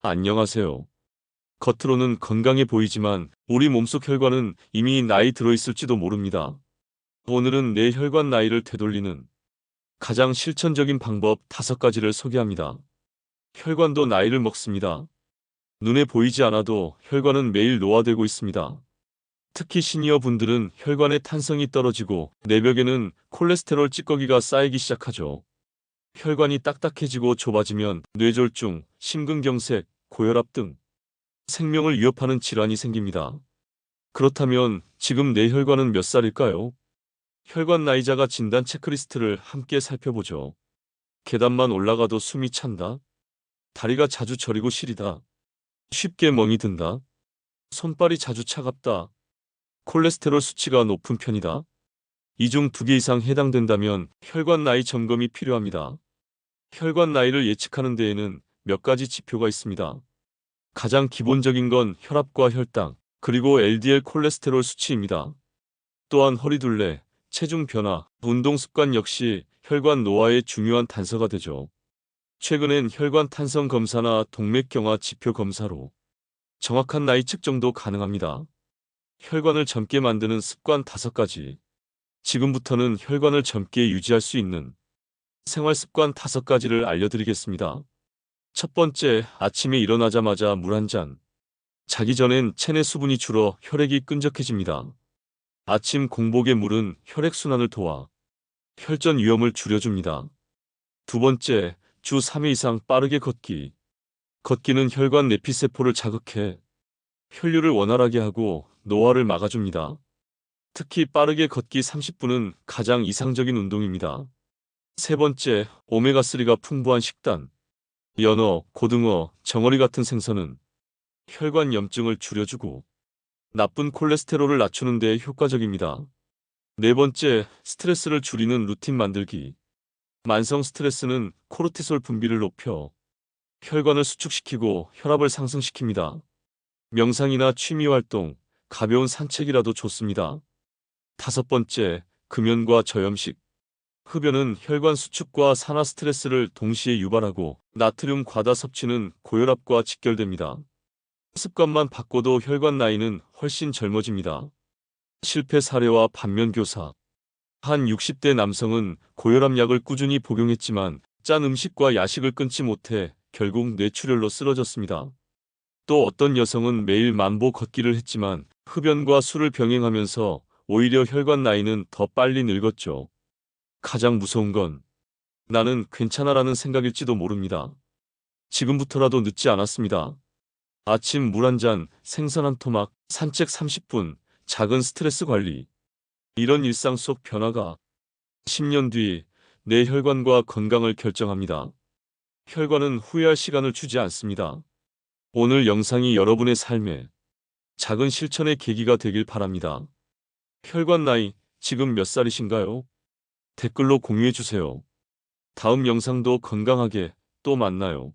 안녕하세요. 겉으로는 건강해 보이지만 우리 몸속 혈관은 이미 나이 들어있을지도 모릅니다. 오늘은 내 혈관 나이를 되돌리는 가장 실천적인 방법 다섯 가지를 소개합니다. 혈관도 나이를 먹습니다. 눈에 보이지 않아도 혈관은 매일 노화되고 있습니다. 특히 시니어 분들은 혈관의 탄성이 떨어지고 내벽에는 콜레스테롤 찌꺼기가 쌓이기 시작하죠. 혈관이 딱딱해지고 좁아지면 뇌졸중, 심근경색, 고혈압 등 생명을 위협하는 질환이 생깁니다. 그렇다면 지금 내 혈관은 몇 살일까요? 혈관 나이자가 진단 체크리스트를 함께 살펴보죠. 계단만 올라가도 숨이 찬다. 다리가 자주 저리고 시리다. 쉽게 멍이 든다. 손발이 자주 차갑다. 콜레스테롤 수치가 높은 편이다. 이 중 두 개 이상 해당된다면 혈관 나이 점검이 필요합니다. 혈관 나이를 예측하는 데에는 몇 가지 지표가 있습니다. 가장 기본적인 건 혈압과 혈당, 그리고 LDL 콜레스테롤 수치입니다. 또한 허리둘레, 체중 변화, 운동 습관 역시 혈관 노화의 중요한 단서가 되죠. 최근엔 혈관 탄성 검사나 동맥경화 지표 검사로 정확한 나이 측정도 가능합니다. 혈관을 젊게 만드는 습관 다섯 가지. 지금부터는 혈관을 젊게 유지할 수 있는 생활 습관 다섯 가지를 알려드리겠습니다. 첫 번째, 아침에 일어나자마자 물 한 잔. 자기 전엔 체내 수분이 줄어 혈액이 끈적해집니다. 아침 공복의 물은 혈액순환을 도와 혈전 위험을 줄여줍니다. 두 번째, 주 3회 이상 빠르게 걷기. 걷기는 혈관 내피세포를 자극해 혈류를 원활하게 하고 노화를 막아줍니다. 특히 빠르게 걷기 30분은 가장 이상적인 운동입니다. 세 번째, 오메가3가 풍부한 식단. 연어, 고등어, 정어리 같은 생선은 혈관 염증을 줄여주고 나쁜 콜레스테롤을 낮추는 데 효과적입니다. 네 번째, 스트레스를 줄이는 루틴 만들기. 만성 스트레스는 코르티솔 분비를 높여 혈관을 수축시키고 혈압을 상승시킵니다. 명상이나 취미 활동, 가벼운 산책이라도 좋습니다. 다섯 번째, 금연과 저염식. 흡연은 혈관 수축과 산화 스트레스를 동시에 유발하고 나트륨 과다 섭취는 고혈압과 직결됩니다. 습관만 바꿔도 혈관 나이는 훨씬 젊어집니다. 실패 사례와 반면 교사. 한 60대 남성은 고혈압 약을 꾸준히 복용했지만 짠 음식과 야식을 끊지 못해 결국 뇌출혈로 쓰러졌습니다. 또 어떤 여성은 매일 만보 걷기를 했지만 흡연과 술을 병행하면서 오히려 혈관 나이는 더 빨리 늙었죠. 가장 무서운 건 나는 괜찮아라는 생각일지도 모릅니다. 지금부터라도 늦지 않았습니다. 아침 물 한 잔, 생선 한 토막, 산책 30분, 작은 스트레스 관리. 이런 일상 속 변화가 10년 뒤 내 혈관과 건강을 결정합니다. 혈관은 후회할 시간을 주지 않습니다. 오늘 영상이 여러분의 삶에 작은 실천의 계기가 되길 바랍니다. 혈관 나이 지금 몇 살이신가요? 댓글로 공유해 주세요. 다음 영상도 건강하게 또 만나요.